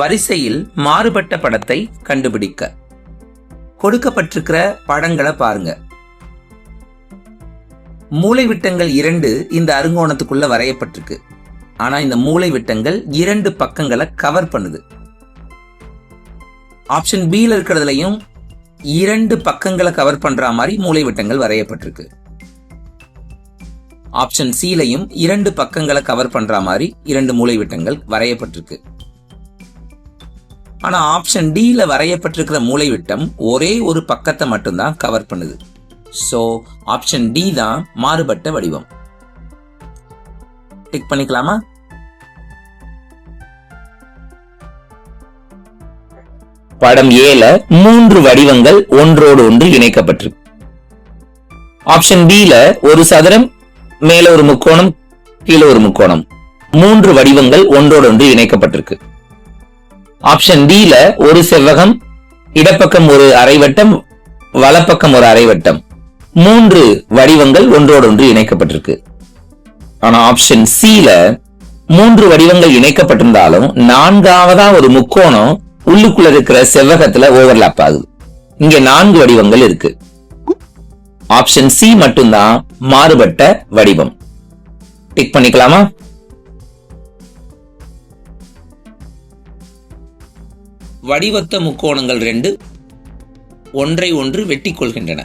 வரிசையில் மாறுபட்ட படத்தை கண்டுபிடிக்க. கொடுக்கப்பட்டிருக்கிற படங்களை பாருங்க. மூளை விட்டங்கள் இரண்டு இந்த அருங்கோணத்துக்குள்ள வரையப்பட்டிருக்கு. ஆனா இந்த மூளை விட்டங்கள் இரண்டு பக்கங்களை கவர் பண்ணுது. ஆப்ஷன் பியில் இருக்கிறதுலையும் இரண்டு பக்கங்களை கவர் பண்ற மாதிரி மூளை விட்டங்கள் வரையப்பட்டிருக்கு ஆப்ஷன் சிலையும் இரண்டு பக்கங்களை கவர் பண்ற மாதிரி இரண்டு மூளை விட்டங்கள் வரையப்பட்டிருக்கு. ஆனா ஆப்ஷன் டியில் வரையப்பட்டிருக்கிற மூளை விட்டம் ஒரே ஒரு பக்கத்தை மட்டும்தான் கவர் பண்ணுது. சோ ஆப்ஷன் டி தான் மாறுபட்ட வடிவம். டிக் பண்ணிக்கலாமா? படம் ஏல மூன்று வடிவங்கள் ஒன்றோடு ஒன்று இணைக்கப்பட்டிருக்கு. ஆப்ஷன் பில ஒரு சதுரம் மேல ஒரு முக்கோணம் கீழே ஒரு முக்கோணம். மூன்று வடிவங்கள் ஒன்றோடு ஒன்று இணைக்கப்பட்டிருக்கு. ஆப்ஷன் டில ஒரு செவ்வகம் இடப்பக்கம் ஒரு அரைவட்டம் வலப்பக்கம் ஒரு அரைவட்டம். மூன்று வடிவங்கள் ஒன்றோடொன்று இணைக்கப்பட்டிருக்கு. ஆனா ஆப்ஷன் சில மூன்று வடிவங்கள் இணைக்கப்பட்டிருந்தாலும் நான்காவதா ஒரு முக்கோணம் உள்ளுக்குள்ள இருக்கிற செவ்வகத்துல ஓவர்லாப் ஆகுது. இங்க நான்கு வடிவங்கள் இருக்கு. ஆப்ஷன் சி மட்டும்தான் மாறுபட்ட வடிவம். டிக் பண்ணிக்கலாமா? வடிவத்த முக்கோணங்கள் ரெண்டு ஒன்றை ஒன்று வெட்டி கொள்கின்றன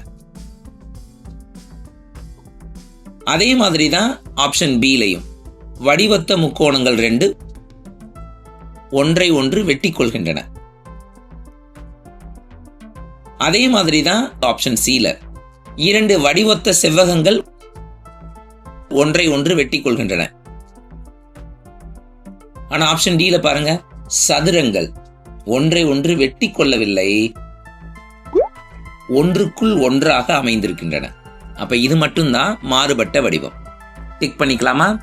அதே மாதிரி தான் ஆப்ஷன் பிலையும் வடிவத்த முக்கோணங்கள் ரெண்டு ஒன்றை ஒன்று வெட்டி கொள்கின்றன அதே மாதிரி தான் ஆப்ஷன் சில இரண்டு வடிவத்த செவ்வகங்கள் ஒன்றை ஒன்று வெட்டி கொள்கின்றன ஆனால் ஆப்ஷன் டில பாருங்க சதுரங்கள். ஒன்றை ஒன்று வெட்டி கொள்ளவில்லை. ஒன்றுக்குள் ஒன்றாக அமைந்திருக்கின்றன. அப்ப இது மட்டும்தான் மாறுபட்ட வடிவம். டிக் பண்ணிக்கலாமா?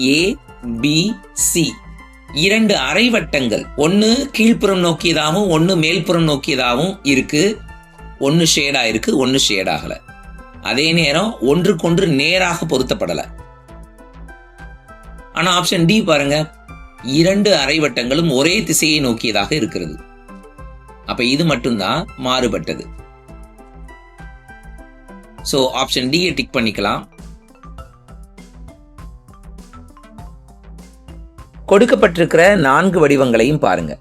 ஏ பி சி இரண்டு அரைவட்டங்கள். ஒன்னு கீழ்ப்புறம் நோக்கியதாகவும் ஒன்னு மேல்புறம் நோக்கியதாகவும் இருக்கு. ஒன்னு ஷேடா இருக்கு ஒன்னு ஷேடாகல அதே நேரம் ஒன்றுக்கொன்று நேராக பொருத்தப்படல. ஆனா ஆப்ஷன் டி பாருங்க. இரண்டு அரைவட்டங்களும் ஒரே திசையை நோக்கியதாக இருக்கிறது. அப்ப இது மட்டும்தான் மாறுபட்டது. சோ ஆப்ஷன் டி டிக் பண்ணிக்கலாம். கொடுக்கப்பட்டிருக்கிற நான்கு வடிவங்களையும் பாருங்க.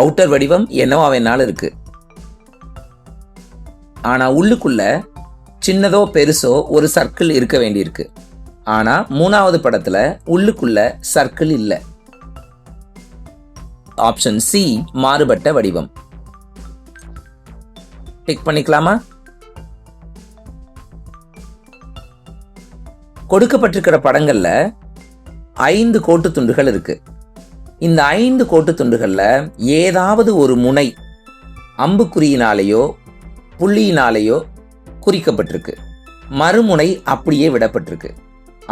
அவுட்டர் வடிவம் என்னவோ அவனால இருக்கு. ஆனா உள்ளுக்குள்ள சின்னதோ பெருசோ ஒரு சர்க்கிள் இருக்க வேண்டியிருக்கு. ஆனா மூணாவது படத்துல உள்ளுக்குள்ள சர்க்கிள் இல்ல. ஆப்ஷன் சி மாறுபட்ட வடிவம். டிக் பண்ணிக்கலாமா? கொடுக்கப்பட்டிருக்கிற படங்கள்ல ஐந்து கோட்டு துண்டுகள் இருக்கு. இந்த ஐந்து கோட்டு துண்டுகள்ல ஏதாவது ஒரு முனை அம்புக்குறியினாலேயோ புள்ளியினாலேயோ குறிக்கப்பட்டிருக்கு. மறுமுனை அப்படியே விடப்பட்டிருக்கு.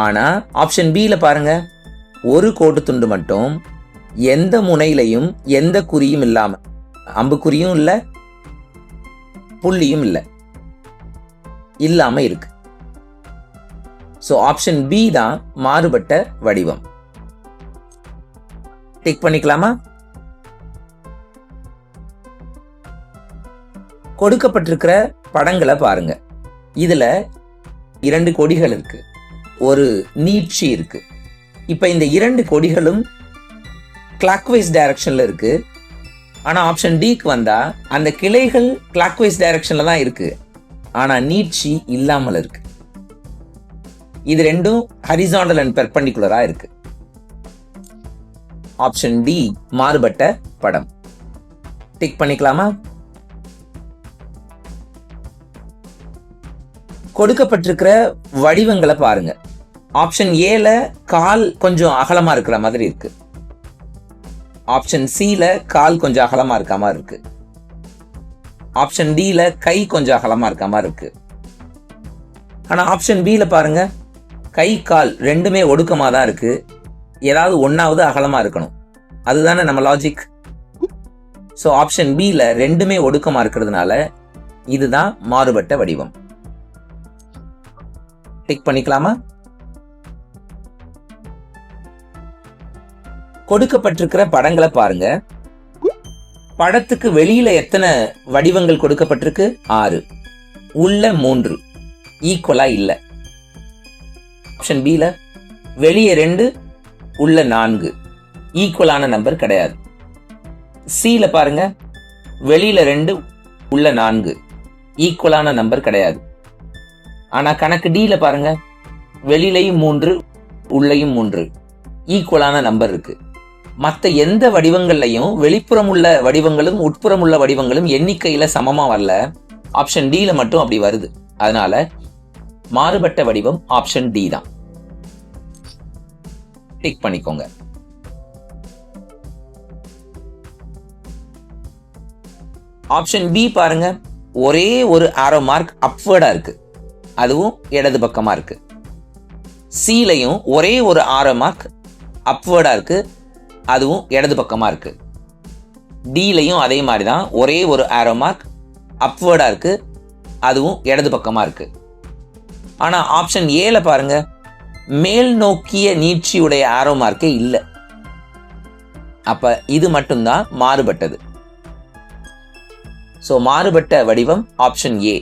ஆனால் ஆப்ஷன் பியில் பாருங்க. ஒரு கோட்டு துண்டு மட்டும் எந்த முனையிலையும் எந்த குறியும் இல்லாமல் அம்புக்குறியும் இல்லை புள்ளியும் இல்லை இல்லாமல் இருக்கு. ஸோ ஆப்ஷன் பி தான் மாறுபட்ட வடிவம். டிக் பண்ணிக்கலாமா? கொடுக்கப்பட்டிருக்கிற படங்களை பாருங்க. இதுல இரண்டு கொடிகள் இருக்குது ஒரு நீட்சி இருக்கு. இப்ப இந்த இரண்டு கொடிகளும் கிளாக்வைஸ் டைரக்ஷன்ல இருக்கு. ஆனா ஆப்ஷன் டிக்கு வந்தா அந்த கிளைகள் கிளாக்வைஸ் டைரக்ஷன்ல தான் இருக்கு. ஆனா நீட்சி இல்லாமல் இருக்கு. இது ரெண்டும் ஹரிசாண்டல் அண்ட் பெர்பண்டிகுலரா இருக்கு. ஆப்ஷன் டி மாறுபட்ட படம். டிக் பண்ணிக்கலாமா? கொடுக்கப்பட்டிருக்கிற வடிவங்களை பாருங்க. ஆப்ஷன் ஏல கால் கொஞ்சம் அகலமா இருக்கிற மாதிரி இருக்கு. ஆப்ஷன் சில கால் கொஞ்சம் அகலமா இருக்க மாதிரி இருக்கு. ஆப்ஷன் டில கை கொஞ்சம் அகலமா இருக்க மாதிரி இருக்கு. ஆனா ஆப்ஷன் பில பாருங்க கை கால் ரெண்டுமே ஒடுக்கமா தான் இருக்கு. ஏதாவது ஒன்னாவது அகலமா இருக்கணும். அதுதானே நம்ம லாஜிக் ஸோ ஆப்ஷன் பில ரெண்டுமே ஒடுக்கமா இருக்கிறதுனால இதுதான் மாறுபட்ட வடிவம். டிக் பண்ணிக்கலாமா? கொடுக்கப்பட்டிருக்கிற படங்களை பாருங்க. படத்துக்கு வெளியில எத்தனை வடிவங்கள் கொடுக்கப்பட்டிருக்கு? ஆறு. உள்ள மூன்று. ஈக்குவலா இல்ல. ஆப்ஷன் பில வெளியே ரெண்டு உள்ள நான்கு. ஈக்குவலான நம்பர் கிடையாது. சியில் பாருங்க. வெளியில ரெண்டு உள்ள நான்கு. ஈக்குவலான நம்பர் கிடையாது. ஆனா கணக்கு டியில் பாருங்க. வெளியிலையும் மூன்று உள்ளேயும் மூன்று. ஈக்குவலான நம்பர் இருக்கு. மற்ற எந்த வடிவங்கள்லையும் வெளிப்புறம் உள்ள வடிவங்களும் உட்புறம் உள்ள வடிவங்களும் எண்ணிக்கையில சமமா வரல. ஆப்ஷன் டில மட்டும் அப்படி வருது. அதனால மாறுபட்ட வடிவம் ஆப்ஷன் டி தான். டிக் பண்ணிக்கோங்க. ஆப்ஷன் பி பாருங்க. ஒரே ஒரு ஆரோ மார்க் அப்வர்டா இருக்கு. அதுவும் இடது பக்கமா இருக்கு. சீலையும் ஒரே ஒரு ஆரோ மார்க் அப்வர்டா இருக்கு. அதுவும் இடது பக்கமாக இருக்குது டீலையும் அதே மாதிரி தான். ஒரே ஒரு ஆரோ மார்க் அப்வேர்டாக இருக்குது அதுவும் இடது பக்கமாக இருக்குது ஆனால் ஆப்ஷன் ஏல பாருங்க. மேல் நோக்கிய நீட்சியுடைய ஆரோ மார்க்கே இல்லை. அப்போ இது மட்டும்தான் மாறுபட்டது. ஸோ மாறுபட்ட வடிவம் ஆப்ஷன் ஏ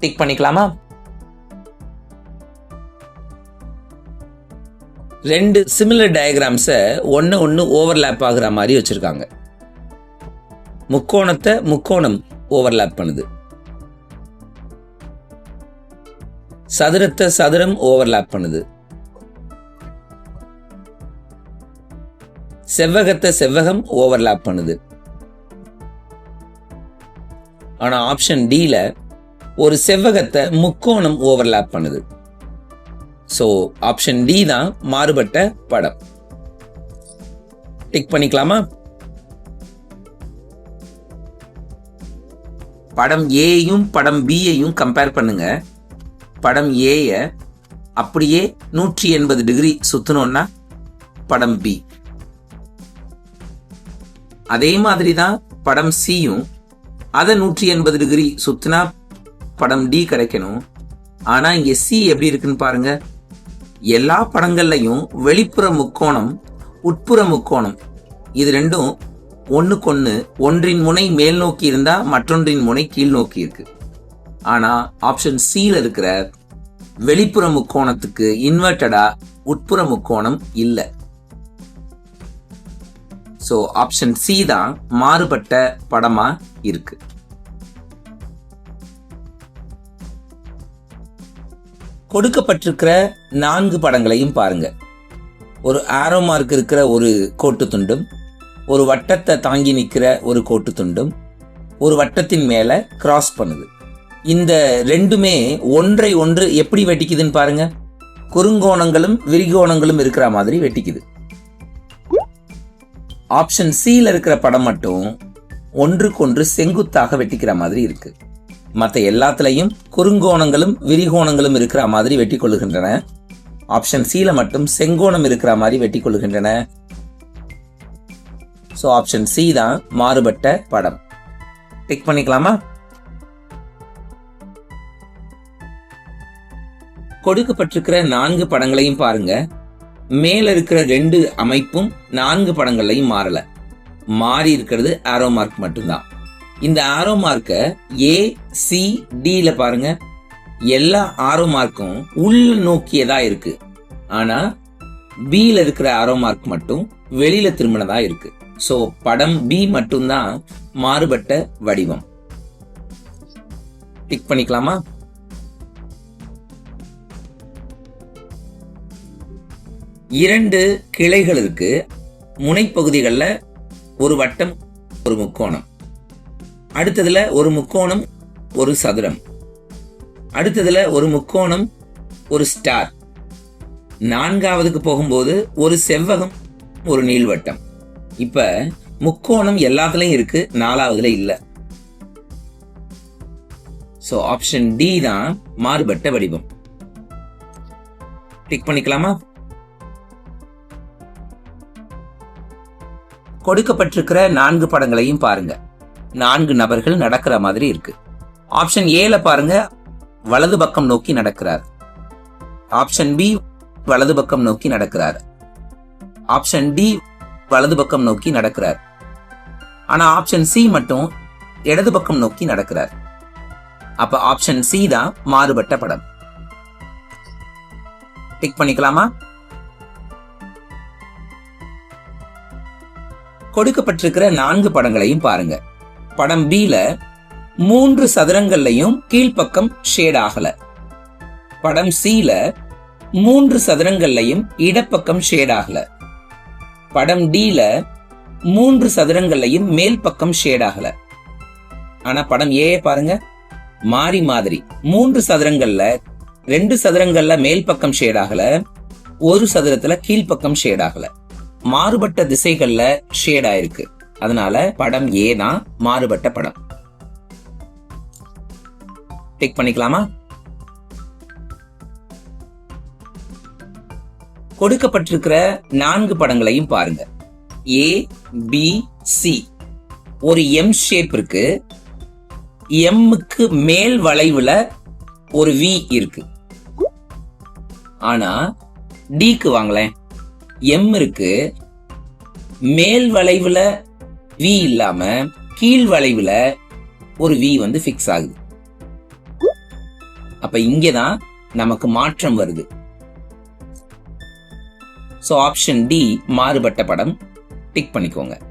டிக் பண்ணிக்கலாமா? ரெண்டு சிமிலர் டயக்ராம்ஸை ஒன்று ஒன்று ஓவர்லேப் ஆகிற மாதிரி வச்சுருக்காங்க. முக்கோணத்தை முக்கோணம் ஓவர்லேப் பண்ணுது. சதுரத்தை சதுரம் ஓவர்லேப் பண்ணுது. செவ்வகத்தை செவ்வகம் ஓவர்லேப் பண்ணுது. ஆனால் ஆப்ஷன் டியில் ஒரு செவ்வகத்தை முக்கோணம் ஓவர்லேப் பண்ணுது. ஸோ ஆப்ஷன் டி தான் மாறுபட்ட படம். டிக் பண்ணிக்கலாமா? படம் ஏயும் படம் பியையும் கம்பேர் பண்ணுங்க. படம் ஏய அப்படியே நூற்றி எண்பது டிகிரி சுத்தணும்னா படம் பி அதே மாதிரி தான் படம் சியும் அதை நூற்றி எண்பது டிகிரி சுத்தினா படம் டி கிடைக்கணும். ஆனா இங்க சி எப்படி இருக்குன்னு பாருங்க. எல்லா படங்கள்லையும் வெளிப்புற முக்கோணம் உட்புற முக்கோணம். இது ரெண்டும் ஒன்றுக்கொன்று ஒன்றின் முனை மேல் நோக்கி இருந்தால் மற்றொன்றின் முனை கீழ் நோக்கி இருக்கு. ஆனால் ஆப்ஷன் சியில் இருக்கிற வெளிப்புற முக்கோணத்துக்கு இன்வெர்டடா உட்புற முக்கோணம் இல்லை. ஸோ ஆப்ஷன் சி தான் மாறுபட்ட படமாக இருக்குது கொடுக்கப்பட்டிருக்கிற நான்கு படங்களையும் பாருங்க. ஒரு ஆரோ மார்க் இருக்கிற ஒரு கோட்டு துண்டும் ஒரு வட்டத்தை தாங்கி நிற்கிற ஒரு கோட்டு துண்டும் ஒரு வட்டத்தின் மேலே கிராஸ் பண்ணுது. இந்த ரெண்டுமே ஒன்றை ஒன்று எப்படி வெட்டிக்குதுன்னு பாருங்க. குறுங்கோணங்களும் விரிகோணங்களும் இருக்கிற மாதிரி வெட்டிக்குது. ஆப்ஷன் சியில் இருக்கிற படம் மட்டும் ஒன்றுக்கொன்று செங்குத்தாக வெட்டிக்கிற மாதிரி இருக்குது மற்ற எல்லாத்துலேயும் குறுங்கோணங்களும் விரிகோணங்களும் இருக்கிற மாதிரி வெட்டி கொள்ளுகின்றன ஆப்ஷன் சில மட்டும் செங்கோணம் இருக்கிற மாதிரி வெட்டி கொள்ளுகின்றன ஸோ ஆப்ஷன் சி தான் மாறுபட்ட படம். டிக் பண்ணிக்கலாமா? கொடுக்கப்பட்டிருக்கிற நான்கு படங்களையும் பாருங்க. மேல இருக்கிற ரெண்டு அமைப்பும் நான்கு படங்களையும் மாறல. மாறி இருக்கிறது ஆரோ மார்க் மட்டும்தான். இந்த ஆரோ மார்க்கை ஏ சி டில பாருங்க. எல்லா ஆரோ மார்க்கும் உள்ள நோக்கியதா இருக்கு. ஆனா பியில் இருக்கிற ஆரோ மார்க் மட்டும் வெளியில திரும்பினதா இருக்கு. சோ படம் பி மட்டும்தான் மாறுபட்ட வடிவம். டிக் பண்ணிக்கலாமா? இரண்டு கிளைகளுக்கு முனைப்பகுதிகளில் ஒரு வட்டம் ஒரு முக்கோணம். அடுத்ததில் ஒரு முக்கோணம் ஒரு சதுரம். அடுத்ததில் ஒரு முக்கோணம் ஒரு ஸ்டார் நான்காவதுக்கு போகும்போது ஒரு செவ்வகம் ஒரு நீள்வட்டம். இப்போ முக்கோணம் எல்லாத்துலேயும் இருக்கு நாலாவதுல இல்லை. ஸோ ஆப்ஷன் டி தான் மாறுபட்ட வடிவம். டிக் பண்ணிக்கலாமா? கொடுக்கப்பட்டிருக்கிற நான்கு படங்களையும் பாருங்கள் நான்கு நபர்கள் நடக்கிற மாதிரி இருக்கு. ஆப்ஷன் ஏல பாருங்க வலது பக்கம் நோக்கி நடக்கிறார். ஆப்ஷன் பி வலது பக்கம் நோக்கி நடக்கிறார். ஆப்ஷன் டி வலது பக்கம் நோக்கி நடக்கிறார். ஆனா ஆப்ஷன் சி மட்டும் இடது பக்கம் நோக்கி நடக்கிறார். அப்ப ஆப்ஷன் சி தான் மாறுபட்ட படம். டிக் பண்ணிக்கலாமா? கொடுக்கப்பட்டிருக்கிற நான்கு படங்களையும் பாருங்க. படம் B மூன்று சதுரங்கள்லையும் கீழ்ப்பக்கம் ஷேட் ஆகல படம் C மூன்று சதுரங்கள்லையும் இடப்பக்கம் ஷேட் ஆகல படம் D மூன்று சதுரங்கள்லையும் மேல் பக்கம் ஷேட் ஆகல ஆனா படம் ஏ பாருங்க மாறி மாதிரி. மூன்று சதுரங்கள்ல ரெண்டு சதுரங்கள்ல மேல் பக்கம் ஷேட் ஆகல ஒரு சதுரத்துல கீழ்ப்பக்கம் ஷேட் ஆகல மாறுபட்ட திசைகள்ல ஷேட் ஆயிருக்கு அதனால படம் ஏ தான் மாறுபட்ட படம். டிக் பண்ணிக்கலாமா? கொடுக்கப்பட்டிருக்கிற நான்கு படங்களையும் பாருங்க. ஏ பி சி ஒரு எம் ஷேப் இருக்கு. எம்முக்கு மேல் வளைவுல ஒரு வி இருக்கு. ஆனா டிக்கு வாங்களேன். எம் இருக்கு மேல் வளைவுல வி இல்லாம கீழ் வளைவுல ஒரு வி வந்து ஃபிக்ஸ் ஆகுது. அப்ப இங்கதான் நமக்கு மாற்றம் வருது. சோ ஆப்ஷன் டி மாறுபட்ட படம் டிக் பண்ணிக்கோங்க.